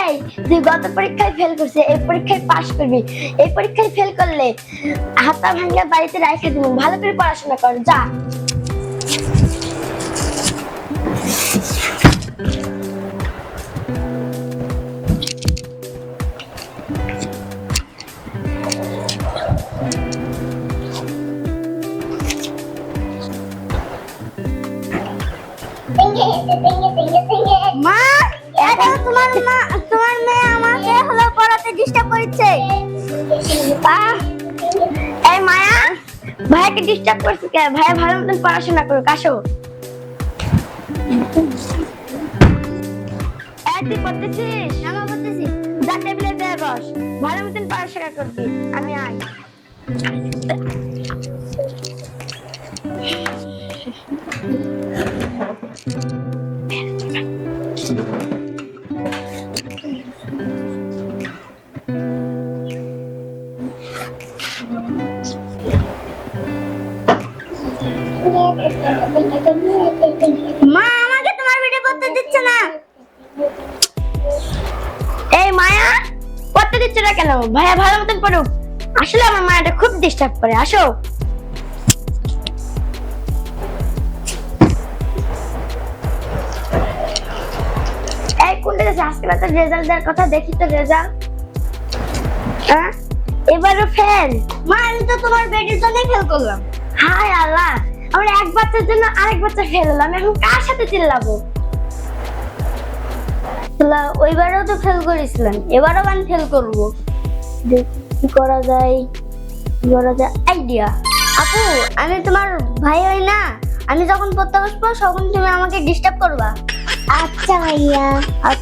এই তুই গত পরীক্ষায় ফেল করছিস এই পরীক্ষায় পাশ করবি। এই পরীক্ষায় ফেল করলে হাতা ভাঙা বাড়িতে রাখা দিব। ভালো করে পড়াশোনা কর যা। মা! এটা তোমার মা, তোমার মেয়ে আমাকে হলো পড়াতে ডিস্টার্ব করছে। এই মায়া ভাইকে ডিস্টার্ব করছে কে ভাই ভালো মতন পড়াশোনা করুক, আসো। তুই পড়তেছিস? আমার পড়তেছি। যা টেবিলে দে বস। ভালো মতন পড়াশোনা করবি, আমি আই মা, আমাকে তোমার ভিডিও করতে দিচ্ছে না। এই মায়া, করতে দিচ্ছে না কেন? ভাইয়া ভালো মতন পড়ুক। আসলে আমার মায়াটা খুব ডিস্টার্ব করে, আসো। এই কোনটা আজকে রাতের রেজাল্ট দেওয়ার কথা, দেখি তো রেজাল্ট হ্যাঁ? এবারও ফেল মা আমি তো তোমার বেটির জন্যই ফেল করলাম। হায় আল্লাহ আমরা এক বাচ্চার জন্য আরেক বাচ্চা ফেল হলাম এখন কার সাথে চিল্লাবো? ওইবারও তো ফেল করেছিলাম এবারও আমি ফেল করব। দেখি কি করা যায়? কি করা যায়? আইডিয়া আপু আমি তোমার ভাই হই না। আমি যখন পড়তে বসবো তখন তুমি আমাকে ডিস্টার্ব করবা। আচ্ছা ভাইয়া। আর